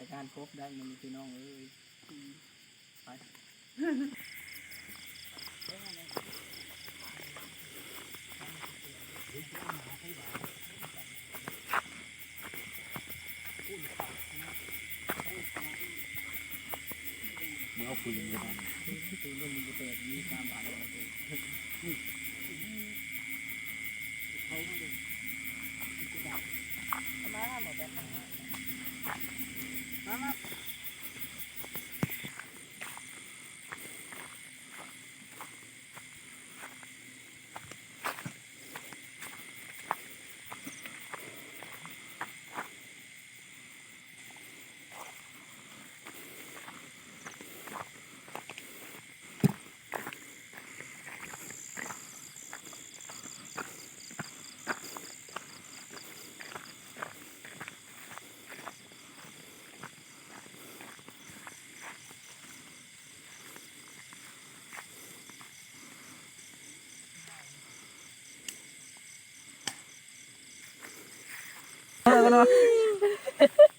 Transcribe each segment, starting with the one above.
แต่การพบได้มันมีพี่น้องเอ้ยไปมึงเอาปืนมาตีเรื่องมันจะเปิดมีสามบาทเลยเขาไม่ได้กูดับทำไมาหมดแล้ว Mama.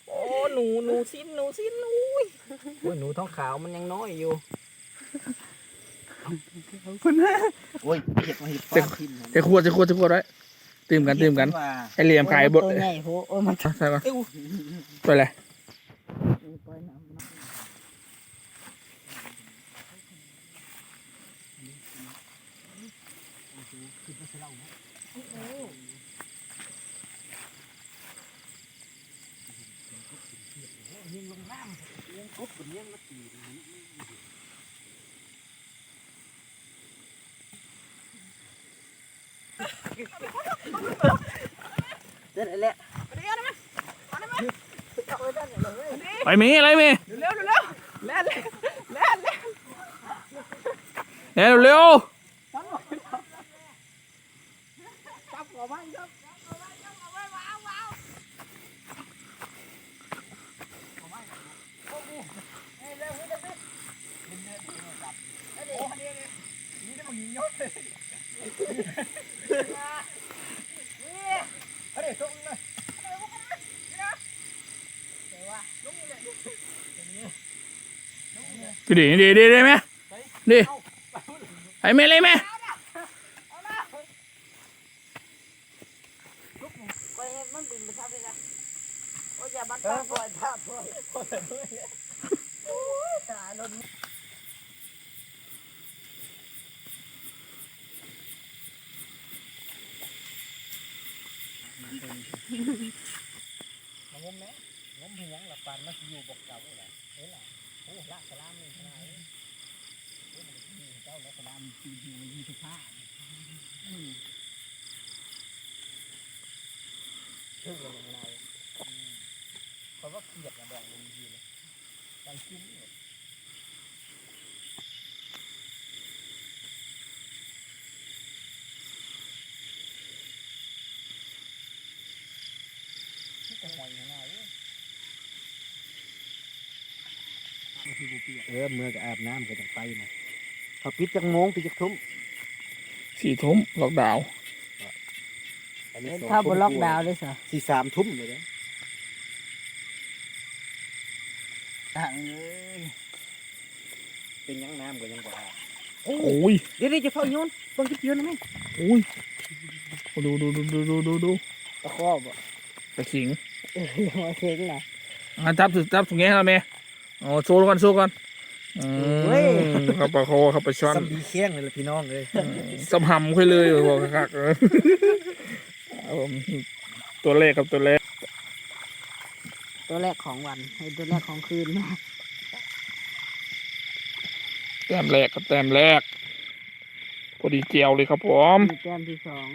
โอ้หนูหนูสิ้นหนูสิ้นอุ้ยโอ้ยหนูท้องขาวมันยังน้อยอยู่โอ้ยเห็ดมาเห็ดจะจะขวดจะขวดจะขวดไว้ตื่มกันตื่มกันให้เหลี่ยมขายบดตัวใหญ่โหโอ้ยมันใช่ปะติ้วตัวอะไรปล่อยน้ำมันเด็ดแหละไปมีอะไรมีเร็วเร็วแล่นเลยแล่นเลยเร็วเร็ว จับหัวมันจับดี ดีดีดีดีไหมดีไอ้เมย์เลยไหมปล่อยให้ มันบินไปทับเลยนะโอ้ยอย่าบันทับปล่อยทับปล่อยปล่อยด้วยโอ้ยตายรถงมแม่งมเพียงหลับปานมันอยู่บกเก่าแหละเอ้ยล่ะโอ้ลากสลามนี่ขนาดนี้โอ้มันดีเจ้าล้วสลามปีอยู่ยี่สิบห้าอืมเท่เลยยังไรเพราะว่าเกียดระแบงลงทีเลยการกินเนี่ยที่จะหอยยังไง เออเมื่อก็อาบน้ำก็ต้องไปนะพอปิดจังโมงปิดจักทุ่มสี่ทุ่มล็อกดาวน์อันนี้สงถ้าบทุ่นมล็อกดาวน์ด้วยสิสี่สามทุ่มเลยนะต่างเลยเป็นยังน้ำก็ยังบ่อาบโอ้ยเดี๋ยวเดี๋ยวจะเฝ้าโยนเพิ่งคิดเยอะนะแม่โอ้ยดูดูดูดูดูดูดูตะคอบอะตะขิงเออยังมาเช็งนะอะจับสุดจับถุงแง่แล้วเมย์ อ๋อโชว์ก่อนโชว์ก่อนอืมเข้าปลาคอเข้าปลาช้อน ซ้ำดีเคียงเลยล่ะพี่น้องเลยสำหำค่อยเลยบอกคักๆเออเอาผมตัวเลขกับตัวเลขตัวแรกของวันให้ตัวแรกของคืนนะแต้มแรกกับแต้มแรกพอดีเจียวเลยครับผม มีแก้มที่สอง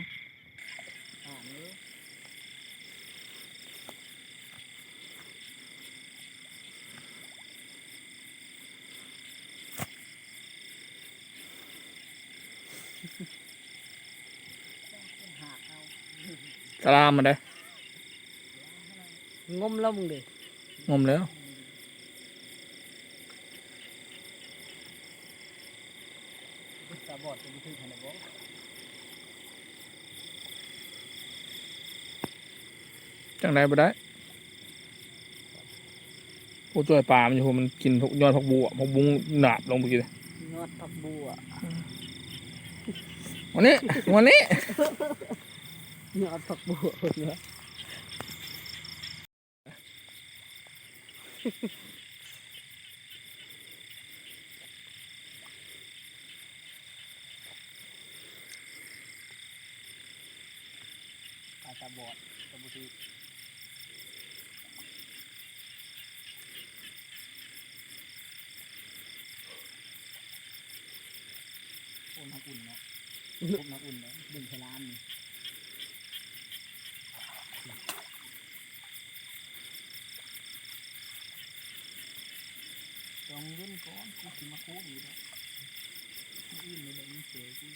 หักเอา สลามมาได้งมแล้วมึงดิงมแล้วตาบอดจะไปถึงขนาดบ่จังไดบ่ได้ผู้ช่วยปลา มันอยู่พวกมันกินพวกยอดผักบัวผักบุ้งหนาบลงไปกินยอดผักบัววันนี้วันนี้ ยอดผักบัวเนี่ยตาตาบอดตาบุตรีโอ้น้ำอุ่นเนาะลูกน้ำอุ่นเนาะดึงพลามนี่ จองเล่นก่อนกูสิมาโค้งอยู่แล้วไม่อิ่มเลยเลยมันเสียกู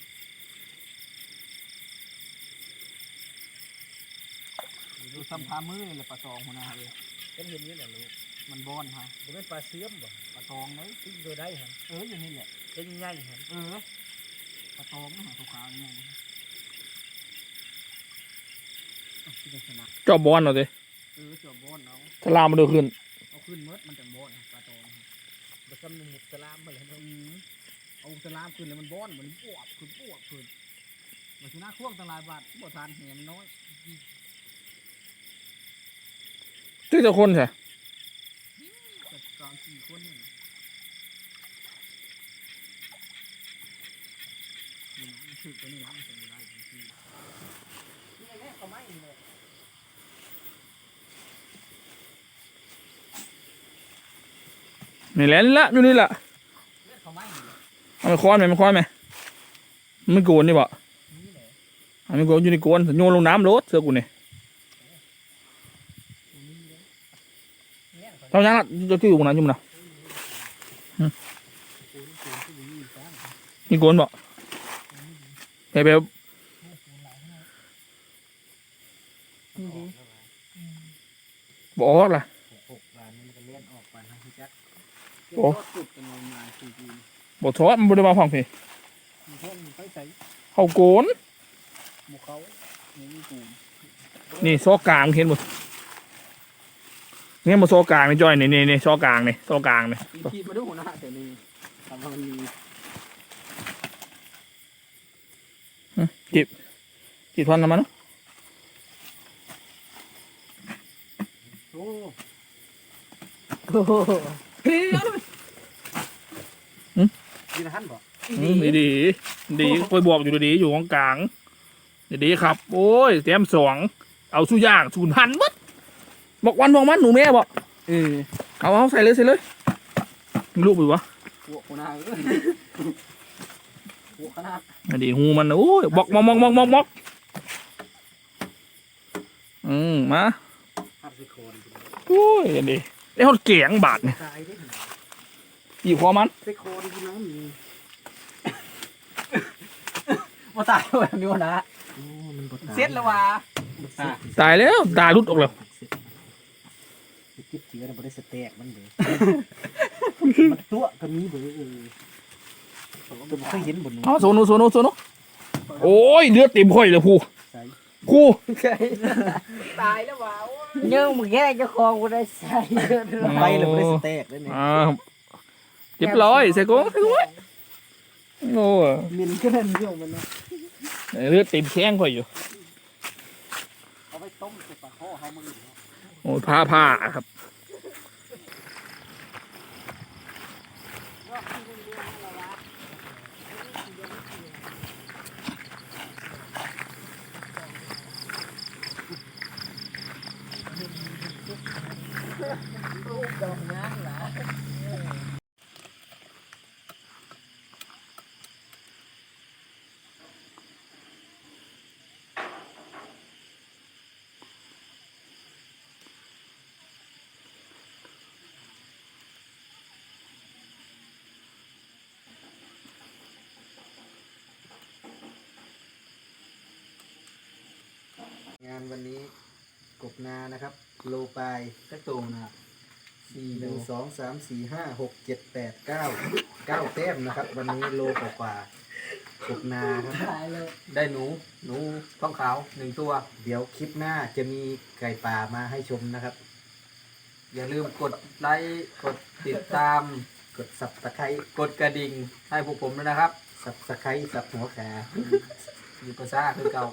ดูซ้ำพามือเลยปลาตองหัวหน้าเลยก็เห็นนี่แหละลูกมันบอนฮะมันเป็นปลาเสื่อมบ่ปลาตองเลยที่โดได้ฮะเอออยู่นี่แหละเป็นใหญ่ฮะเออปลาตองนะฮะขาวๆอย่างนี้เอาที่เป็นสนักเจาะบอลเอาสิเออจอบบอนเอาถ้าลามมาเดูขึ้นเอาขึ้นเมดมันจังบอนฮะปลาตองฮะ บะซ้ำหมุดสลามมาเลยนะอืมเอาสลามขึ้นแล้วมันบอนมันปวบขึ้นปวบขึ้นมันชนะควงตั้งหลายบาทบ่ทานแหมมันน้อยชื่อเจ้าคนใช่จัดการสี่คนนี่นี่นะมันถือตัวนี้นะมันจะไม่ได้จริงๆนี่ไงแม่เขาไม่เลย นี่แหละนี่ละอยู่นี่ละเอาไปค้อนไหมมันค้อนไหมไม่โกนนี่บ่เอาไม่โกนอยู่ในโกนโยนลงน้ำรถเสือกูนี่ตัวนี้เลยเนี่ยเขาเท่านั้นละจะที่อยู่ตรงนั้นอยุ่มนะโกนโกนที่ดีจ้างมีโกนบ่ไปไปนี่ดีบออกล่ะ โอ้สุดเป็นโรงงานจริงบอทอดมันบริมาฟังเพลงๆมีห้องมีไฟใส่เขาโกน หมูเขานี่มีกูนี่ซอกกลางเห็นบ่เนี่ยมาซอกลางนี่จอยนี่นี่นี่ซอกลางนี่ซอกลางนี่อีพีมาดูหัวหน้าแต่นี่ทำให้มันมีจีทอนน้ำมันเนาะโอ้โห เฮ้ยเอาเลยดีนะฮันบ่อืมดีดีดีไปบอกอยู่ดีๆอยู่ของกลางดีดีๆครับ โอ้ยเตรียมสองเอาสู้ย่างศูนย์พันมัดบอกวันบอกมันหนูแม่บอกเออเอาเอาใส่เลยใส่เลยลูกไปวะหัวหัวหน้าเออหัวขนาดอันดีหูมันโอ้ยบอกมอกมอกมอกมอกมอกอืมมาหัดสิโคนโอ้ยอันดี ได้ฮอดเกียงบาทเนี่ยตายได้หยิบพอมันสิโคนกินน้ำมีมาตายแบบนี้วะนะเซ็ตแล้ววะตายแล้วตายรุดออกแล้วจิบเชื้อมันได้สแตกมันเลยมันตัวก็มีเบอร์เออแต่ไม่เคยเห็นบนนู้นเอาโซนุโซนุโซนุโอ้ยเลือดเต็มข่อยเลยผู้ ใส่คู่ตายแล้ววะเนื่องมึงแย่เจ้าของกูได้ใส่ไปเลยไม่ได้สแตกเลยเนี่ยอ่าเรียบร้อยใส่กรงใส่กรงไว้โอ้ยมินก็นั่นเรื่องมันนะเลือดเต็มแข้งข่อยอยู่เอาไปต้มใส่ปลาข้อเขามึงโอ้ยผ้าผ้าครับ ดอกงานหลางานวันนี้กบนานะครับ โลปลายกระตูงนะ สี่หนึ่งสองสามสี่ห้าหกเจ็ดแปดเก้าเก้าแต้มนะครับ วันนี้โลกว่าๆกบนาครับ ตายเลยได้หนู หนูท้องขาวหนึ่งตัว เดี๋ยวคลิปหน้าจะมีไก่ป่ามาให้ชมนะครับ อย่าลืมกดไลค์กดติดตาม กดสับตะไคร้กดกระดิ่งให้พวกผมด้วยนะครับ สับตะไคร้สับหัวขาอยู่ภาษาคือเก่า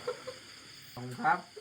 ขอบคุณครับ